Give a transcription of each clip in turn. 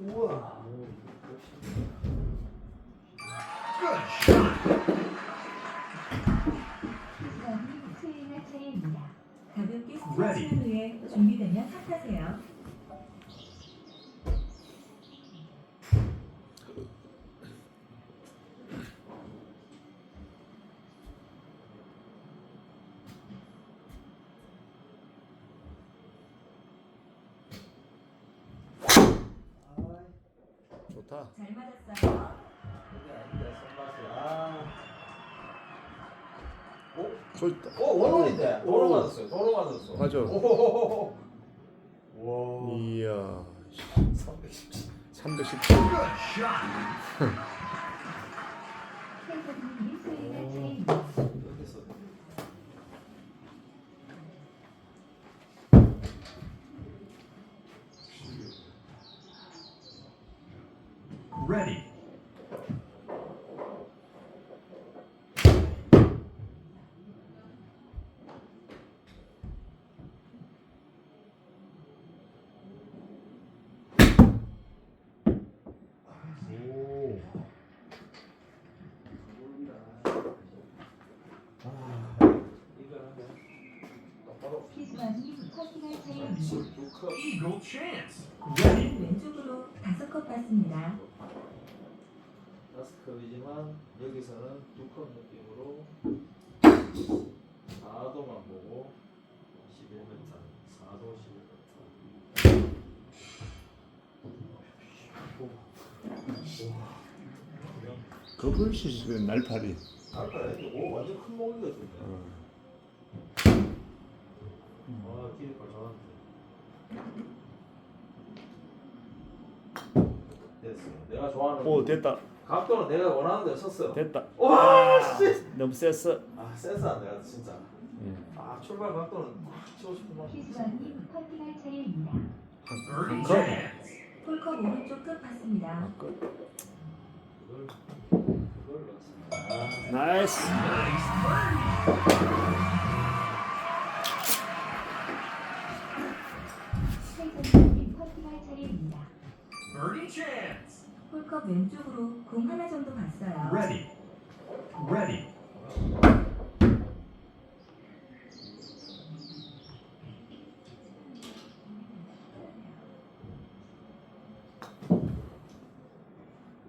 우와. 저는 트레이너 차입니다. 가볍게 스트레칭을 위해 준비되면 탑하세요. 잘 맞았어요. 이게 아닌데 손맛이 아. 오? 좋다. 어 원홀인데 도로 오. 맞았어요. 도로 맞았어. 맞아. 오호호호호. 와. 이야. 317. 317. 최선님이 스윙할 차례입니다. 여기서 Ready. 오. 아. Eagle chance. Ready. 왼쪽으로 다섯 컵 받습니다. 다섯 컵이지만 여기서는 두컵 느낌으로 4도만 보고 11m 4도 11m 겁을 시시는 날파리. 오 완전 큰 목이가 좋네 어. 아 기립발 좋았는데 됐어 내가 좋아하는 오 됐다. 각도는 내가 원하는 데 섰어 됐다. 와 씨! 너무 셌어. 아 센스한 내가 진짜 음. 아 출발 각도는 막 치고 싶구만 피스만님 커팅할 차례입니다. 폴컵 오른쪽 끝 받습니다. 그걸 그걸 넣었어 아 나이스. Birdie chance. 폴컵 왼쪽으로 공 하나 정도 갔어요. Ready. Ready.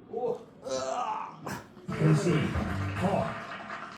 오! Concede. Par.